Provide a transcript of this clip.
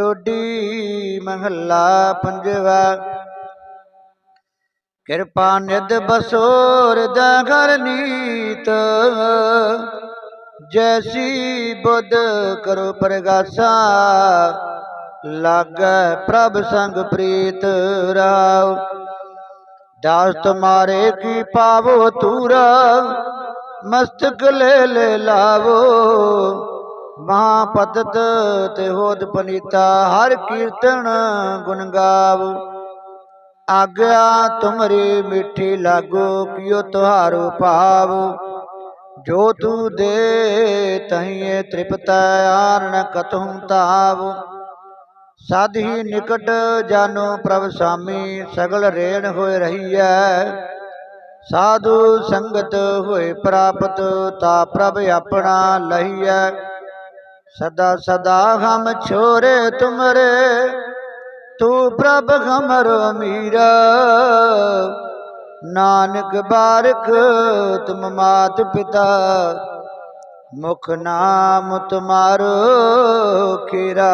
ਟੋਡੀ ਮਹੱਲਾ ਪੰਜਵਾ। ਕਿਰਪਾ ਨਿਧ ਬਸੋਰ ਦਾ ਘਰ ਨੀਤ। ਜੈਸੀ ਬੁੱਧ ਕਰੋ ਪ੍ਰਗਾਸਾ। ਲਾਗੈ ਪ੍ਰਭ ਸੰਗ ਪ੍ਰੀਤ ਰਾਵ ਦਾਸ ਤੁਮਾਰੇ ਕੀ ਪਾਵੋ ਤੂਰਾ ਮਸਤਕ ਲੈ ਲੈ ਲਾਵੋ। ਮਹਾ ਪਤਤ ਤੇ ਹੋਦ ਪਨੀਤਾ, ਹਰ ਕੀਰਤਨ ਗੁਣ ਗਾਵ। ਆਗਿਆ ਤੁਮਰੀ ਮਿੱਠੀ ਲਾਗੋ ਕਿਉ ਤੁਹਾਰੋ ਭਾਵ। ਜੋ ਤੂ ਦੇ ਤਹੀਏ ਤ੍ਰਿਪਤੈ ਆਰਨ ਕਤਹੁ ਤਾਵ ਸਦ ਹੀ ਨਿਕਟ ਜਾਨੋ ਪ੍ਰਭ ਸਾਮੀ, ਸਗਲ ਰੇਣ ਹੋਏ ਰਹੀਐ। ਸਾਧੂ ਸੰਗਤ ਹੋਏ ਪ੍ਰਾਪਤ, ਤਾ ਪ੍ਰਭ ਆਪਣਾ ਲਹੀਐ। ਸਦਾ ਸਦਾ ਹਮ ਛੋਰੇ ਤੁਮਰੇ, ਤੂੰ ਪ੍ਰਭ ਹਮਰ ਮੀਰਾ ਨਾਨਕ ਬਾਰਕ ਤੁਮ ਮਾਤ ਪਿਤਾ, ਮੁਖ ਨਾਮ ਤੁਮਾਰੋ ਖੀਰਾ।